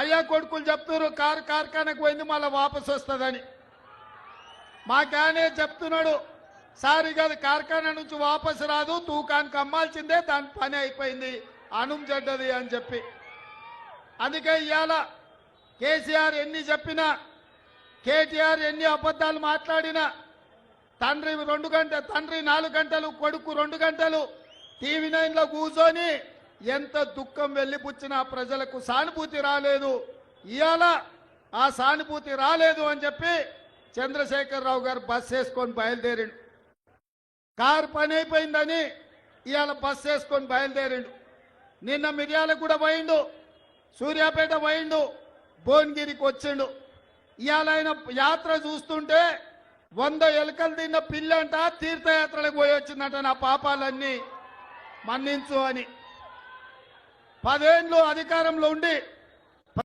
అయ్యా కొడుకులు చెప్తున్నారు కారు కార్ఖానకు పోయింది మళ్ళీ వాపసు వస్తుందని. మాకానే చెప్తున్నాడు సార్ ఇక కార్ఖానా నుంచి వాపసు రాదు తూకానికి అమ్మాల్సిందే దాని పని అయిపోయింది అణుం చెడ్డది అని చెప్పి. అందుకే ఇవాళ కేసీఆర్ ఎన్ని చెప్పినా కేటీఆర్ ఎన్ని అబద్ధాలు మాట్లాడినా తండ్రి రెండు గంట తండ్రి నాలుగు గంటలు కొడుకు రెండు గంటలు టీవీ నైన్లో కూర్చొని ఎంత దుఃఖం వెళ్ళిపుచ్చినా ప్రజలకు సానుభూతి రాలేదు. ఇవాళ ఆ సానుభూతి రాలేదు అని చెప్పి చంద్రశేఖరరావు గారు బస్ వేసుకొని బయలుదేరిండు. కారు పని అయిపోయిందని ఇవాళ బస్ వేసుకొని బయలుదేరిండు. నిన్న మిర్యాలకు కూడా పోయిండు సూర్యాపేట పోయిండు భువనగిరికి వచ్చిండు. ఇవాళ ఆయన యాత్ర చూస్తుంటే వంద ఎలుకలు తిన్న పిల్లంట తీర్థయాత్రలకు పోయి వచ్చిందంట నా పాపాలన్నీ మన్నించు అని. పదేండ్లు అధికారంలో ఉండి